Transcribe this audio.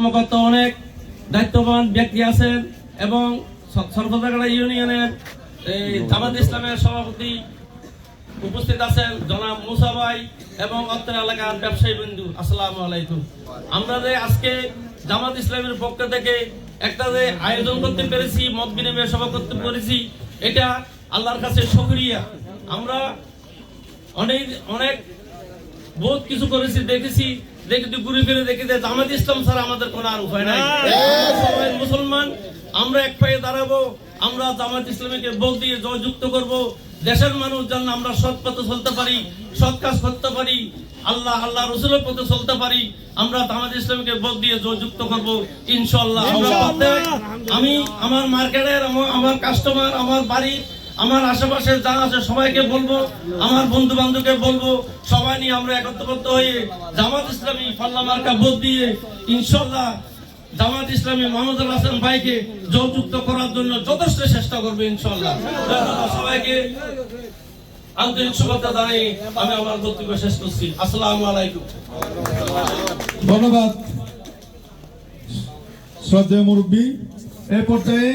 কর্মকর্তা অনেক দায়িত্ববান ব্যক্তি আছেন এবং সর্বদাগড়া ইউনিয়নের এই জামাত ইসলামের সভাপতি উপস্থিত আছেন জনাব মুসা ভাই এবং অত্র এলাকার ব্যবসায়ী বন্ধু, আসসালামু আলাইকুম। আমরা যে আজকে জামাত ইসলামের পক্ষ থেকে একটা যে আয়োজন করতে পেরেছি, মত বিনিময় সভা করতে পেরেছি, এটা আল্লাহর কাছে সক্রিয়া আমরা অনেক অনেক বহুত কিছু করেছি দেখেছি দেখে ঘুরে ফিরে দেখি যে জামাত ইসলাম ছাড়া আমাদের কোনো আর উপায় নাই। সবাই মুসলমান আমরা এক পায়ে দাঁড়াবো আমরা জামাত ইসলামীকে ভোট দিয়ে জয়যুক্ত করব। দেশের মানুষ যেন আমরা সৎ পথে চলতে পারি সৎ কাজ করতে পারি আল্লাহ আল্লাহ রসুলের পথে চলতে পারি আমরা জামাত ইসলামীকে ভোট দিয়ে জয়যুক্ত করব ইনশাল্লাহ আমি আমার মার্কেটের আমার- আমার কাস্টমার আমার বাড়ির আমার আশেপাশে যা আছে সবাইকে বলব, আমার বন্ধু বান্ধবকে বলব, সবাই নিয়ে আমরা একত্রবদ্ধ হয়ে জামাত ইসলামী পাল্লা মার্কা ভোট দিয়ে ইনশাল্লাহ জামাত ইসলামী মোহাম্মদ হাসান ভাইকে যৌযুক্ত করার জন্য যথেষ্ট চেষ্টা করব ইনশাল্লাহ সবাইকে। আন্তরিক শুভেচ্ছা জানাই আমি আমার বক্তব্য শেষ করছি। আসসালামু আলাইকুম। ধন্যবাদ। শ্রদ্ধেয় মুরব্বী, এ পর্যায়ে